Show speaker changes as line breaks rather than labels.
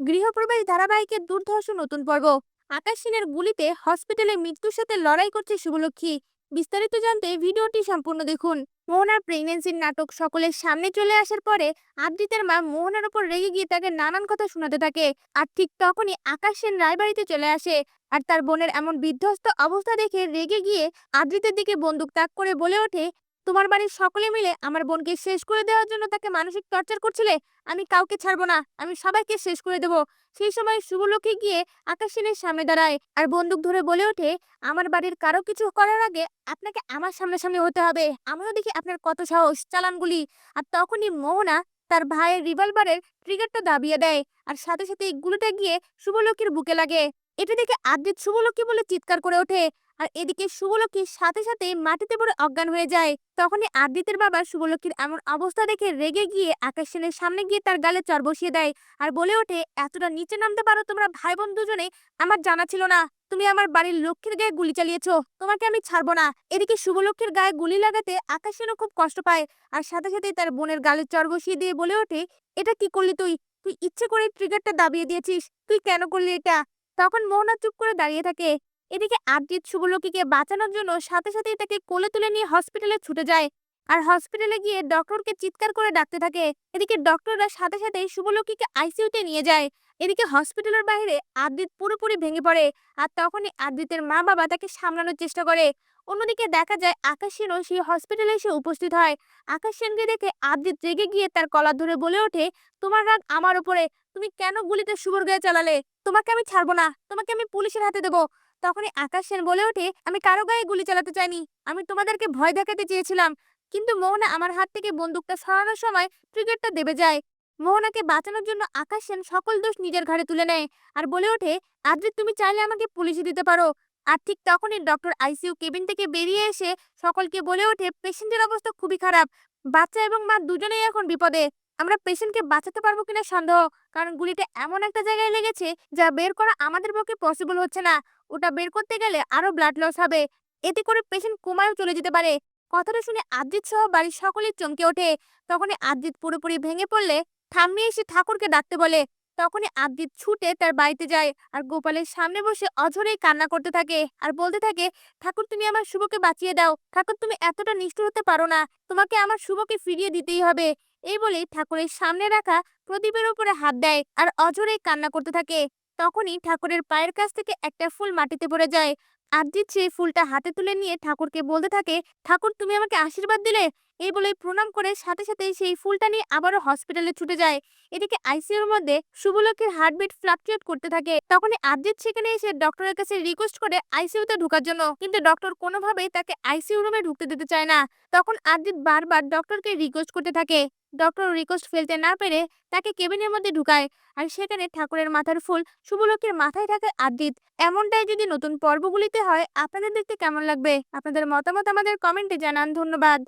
গৃহপ্রবেশ ধারাবাহিকের দুর্ধর্ষ নতুন পর্ব। আকাশ সেনের গুলিতে হসপিটালে মৃত্যুর সাথে লড়াই করছে শুভলক্ষ্মী। বিস্তারিত জানতে ভিডিওটি সম্পূর্ণ দেখুন। মোহনার প্রেগনেন্সির নাটক সকলের সামনে চলে আসার পরে আদ্রিতের মা মোহনার উপর রেগে গিয়ে তাকে নানান কথা শোনাতে থাকে। আর ঠিক তখনই আকাশ সেন রায়বাড়িতে চলে আসে। আর তার বোনের এমন বিধ্বস্ত অবস্থা দেখে রেগে গিয়ে আদ্রিতের দিকে বন্দুক তাক করে বলে ওঠে তোমার বাড়ির সকলে মিলে আমার বোনকে শেষ করে দেওয়ার জন্য তাকে মানসিক টর্চার করছিলে, আমি কাউকে ছাড়বো না, আমি সবাইকে শেষ করে দেব। সেই সময় শুভলক্ষ্মী গিয়ে আকাশ সেনের সামনে দাঁড়ায় আর বন্দুক ধরে বলে ওঠে, আমার বাড়ির কারও কিছু করার আগে আপনাকে আমার সামনাসামনি হতে হবে। আমিও দেখি আপনার কত সাহস, চালানগুলি। আর তখনই মোহনা তার ভাইয়ের রিভলভারের ট্রিগারটা দাবিয়ে দেয় আর সাথে সাথে গুলিটা গিয়ে শুভলক্ষ্মীর বুকে লাগে। এটা দেখে আদ্রিত শুভলক্ষ্মী বলে চিৎকার করে ওঠে। আর এদিকে শুভলক্ষ্মীর সাথে সাথে মাটিতে পড়ে অজ্ঞান হয়ে যায়। তখনই আদিত্যের বাবা শুভলক্ষ্মীর এমন অবস্থা দেখে রেগে গিয়ে আকাশ সেনের সামনে গিয়ে তার গালে চর বসিয়ে দেয় আর বলে ওঠে, এতটা নিচে নামতে পারো তোমরা ভাই বোন দুজনে, আমার জানা ছিল না। তুমি আমার বাড়ির লক্ষ্মীর গায়ে গুলি চালিয়েছো, তোমাকে আমি ছাড়বো না। এদিকে শুভলক্ষ্মীর গায়ে গুলি লাগাতে আকাশ সেনও খুব কষ্ট পায় আর সাথে সাথে তার বোনের গালে চর বসিয়ে দিয়ে বলে ওঠে, এটা কি করলি তুই? তুই ইচ্ছে করে ট্রিগারটা দাবিয়ে দিয়েছিস। তুই কেন করলি এটা? তখন মোহনা চুপ করে দাঁড়িয়ে থাকে। এদিকে আরজিৎ শুভলক্ষীকে বাঁচানোর জন্য সাথে সাথেই তাকে কোলে তুলে নিয়ে হসপিটালে ছুটে যায়। আর হসপিটালে গিয়ে ডক্টরকে চিৎকার করে ডাকতে থাকে। এদিকে ডক্টররা সাথে সাথে শুভলক্ষীকে আইসিইউতে নিয়ে যায়। এদিকে হসপিটালের বাইরে আদ্রিত পুরোপুরি ভেঙে পড়ে আর তখনই আদ্রিতের মা বাবা তাকে সামলানোর চেষ্টা করে। অন্যদিকে দেখা যায় আকাশ সেনও সেই হসপিটালে এসে উপস্থিত হয়। আকাশ সেনকে দেখে আদ্রিত রেগে গিয়ে তার কলার ধরে বলে ওঠে, তোমার রাগ আমার উপরে। তুমি কেন গুলিতে শুভর গায়ে চালালে? তোমাকে আমি ছাড়বো না। তোমাকে আমি পুলিশের হাতে দেবো। তখনই আকাশ সেন বলে ওঠে, আমি কারও গায়ে গুলি চালাতে চাইনি। আমি তোমাদেরকে ভয় দেখাতে চেয়েছিলাম। কিন্তু মোহনা আমার হাত থেকে বন্দুকটা সরানোর সময় ট্রিগারটা দেবে যায়। মোহনাকে বাঁচানোর জন্য আকাশ সেন সকল দোষ নিজের ঘাড়ে তুলে নেয় আর বলে ওঠে আদ্রিত তুমি চাইলে আমাকে পুলিশে দিতে পারো। আর ঠিক তখনই ডক্টর আইসিইউ কেবিন থেকে বেরিয়ে এসে সকলকে বলে ওঠে, পেশেন্টের অবস্থা খুবই খারাপ। বাচ্চা এবং মা দুজনেই এখন বিপদে। আমরা পেশেন্টকে বাঁচাতে পারব কিনা সন্দেহ, কারণ গুলিটা এমন একটা জায়গায় লেগেছে যা বের করা আমাদের পক্ষে পসিবল হচ্ছে না। ওটা বের করতে গেলে আরও ব্লাড লস হবে। এতে করে পেশেন্ট কোমায়ও চলে যেতে পারে। কথাটা শুনে আদ্রিত সহ বাড়ির সকলেই চমকে ওঠে। তখনই আদ্রিত পুরোপুরি ভেঙে পড়লে ঠাম্মি এসে ঠাকুরকে ডাকতে বলে। তখনই আদ্রিত ছুটে তার বাড়িতে যায় আর গোপালের সামনে বসে অঝরেই কান্না করতে থাকে আর বলতে থাকে, ঠাকুর, তুমি আমার শুভকে বাঁচিয়ে দাও। ঠাকুর, তুমি এতটা নিষ্ঠুর হতে পারো না। তোমাকে আমার শুভকে ফিরিয়ে দিতেই হবে। এই বলে ঠাকুরের সামনে রাখা প্রদীপের উপরে হাত দেয় আর অঝরেই কান্না করতে থাকে। তখনই ঠাকুরের পায়ের কাছ থেকে একটা ফুল মাটিতে পড়ে যায়। আরজিৎ সেই ফুলটা হাতে তুলে নিয়ে ঠাকুরকে বলতে থাকে, ঠাকুর, তুমি আমাকে আশীর্বাদ দিলে? এই বলে প্রণাম করে সাথে সাথে সেই ফুলটা নিয়ে আবারও হসপিটালে ছুটে যায়। এদিকে আইসিইউর মধ্যে শুভলক্ষীর হার্টবিট ফ্লাকচুয়েট করতে থাকে। তখনই আরজিৎ সেখানে এসে ডক্টরের কাছে রিকোয়েস্ট করে আইসিইউতে ঢোকার জন্য। কিন্তু ডক্টর কোনোভাবেই তাকে আইসিইউ রুমে ঢুকতে দিতে চায় না। তখন আরজিৎ বারবার ডক্টরকে রিকোয়েস্ট করতে থাকে। ডক্টর রিকোয়েস্ট ফেলতে না পেরে তাকে কেবিনের মধ্যে ঢুকায়। আর সেখানে ঠাকুরের মাথার ফুল শুভলক্ষীর মাথায় থাকে আদিত। এমনটাই যদি নতুন পর্বগুলিতে হয়, আপনাদের দেখতে কেমন লাগবে? আপনাদের মতামত আমাদের কমেন্টে জানান। ধন্যবাদ।